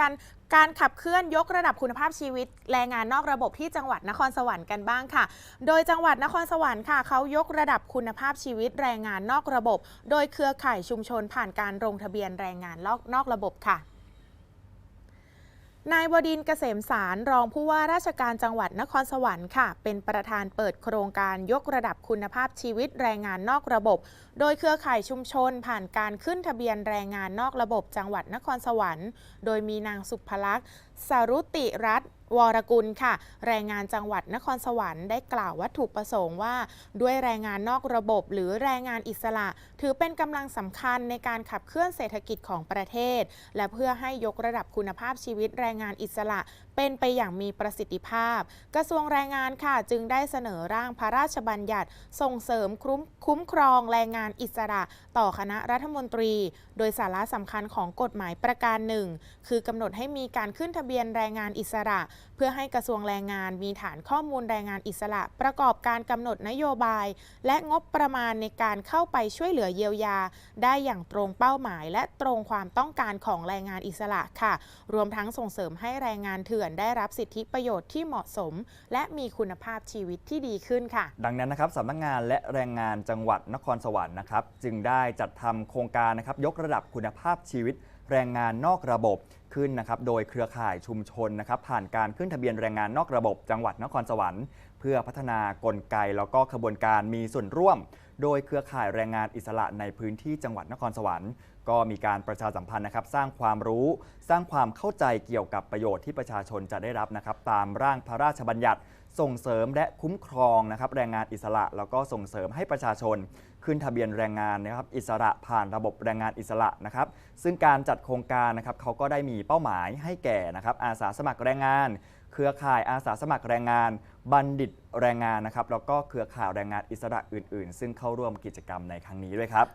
กันการขับเคลื่อนยกระดับคุณภาพชีวิต แรงงานนอกระบบที่จังหวัดนครสวรรค์กันบ้างค่ะ โดยจังหวัดนครสวรรค์ค่ะเขายกระดับคุณภาพชีวิตแรงงานนอกระบบ โดยเครือข่ายชุมชนผ่านการลงทะเบียนแรงงานนอกนอกระบบค่ะ นายวดินเกษมสารรองผู้ว่าราชการจังหวัดนครสวรรค์ค่ะ เป็นประธานเปิดโครงการยกระดับคุณภาพชีวิตแรงงานนอกระบบ โดยเครือข่ายชุมชนผ่านการขึ้นทะเบียนแรงงานนอกระบบจังหวัดนครสวรรค์ โดยมีนางสุภลักษณ์สรุติรัตน์ วรกุลค่ะ แรงงานจังหวัดนครสวรรค์ได้กล่าววัตถุประสงค์ว่า ด้วยแรงงานนอกระบบ หรือแรงงานอิสระ ถือเป็นกำลังสำคัญในการขับเคลื่อนเศรษฐกิจของประเทศ และเพื่อให้ยกระดับคุณภาพชีวิตแรงงานอิสระ เป็นไปอย่างมีประสิทธิภาพ กระทรวงแรงงานค่ะ จึงได้เสนอร่างพระราชบัญญัติ ส่งเสริมคุ้มคุ้มครองแรงงานอิสระ ต่อคณะรัฐมนตรี โดยสาระสำคัญของกฎหมายประการหนึ่งคือกำหนดให้มีการขึ้นทะเบียนแรงงานอิสระเพื่อให้กระทรวงแรงงานมีฐานข้อมูลแรงงานอิสระ ประกอบการกำหนดนโยบาย และงบประมาณในการเข้าไปช่วยเหลือเยียวยา ได้อย่างตรงเป้าหมาย และตรงความต้องการของแรงงานอิสระค่ะ รวมทั้งส่งเสริมให้แรงงานเถื่อนได้รับสิทธิประโยชน์ที่เหมาะสม และมีคุณภาพชีวิตที่ดีขึ้นค่ะ ดังนั้นนะครับสำนักงานและแรงงานจังหวัดนครสวรรค์นะครับจึงได้จัดทำโครงการนะครับยกระดับคุณภาพชีวิตแรงงานนอกระบบ ขึ้นนะครับโดยเครือข่ายชุมชนนะครับผ่านการขึ้นทะเบียนแรงงานนอกระบบจังหวัดนครสวรรค์ เพื่อพัฒนากลไกแล้วก็ขบวนการมีส่วนร่วมโดยเครือข่ายแรงงานอิสระในพื้นที่จังหวัดนครสวรรค์ก็มีการประชาสัมพันธ์นะครับ สร้างความรู้สร้างความเข้าใจเกี่ยวกับประโยชน์ที่ประชาชนจะได้รับนะครับ ตามร่างพระราชบัญญัติ ส่งเสริมและคุ้มครองนะครับ แรงงานอิสระ แล้วก็ส่งเสริมให้ประชาชน ขึ้นทะเบียนแรงงานนะครับ อิสระผ่านระบบแรงงานอิสระนะครับ ซึ่งการจัดโครงการนะครับเขาก็ได้มีเป้าหมายให้แก่นะครับ อาสาสมัครแรงงาน เครือข่ายอาสาสมัครแรงงาน บัณฑิตแรงงานนะครับแล้วก็เครือข่ายแรงงานอิสระอื่น ๆ ซึ่งเข้าร่วมกิจกรรมในครั้งนี้ด้วยครับ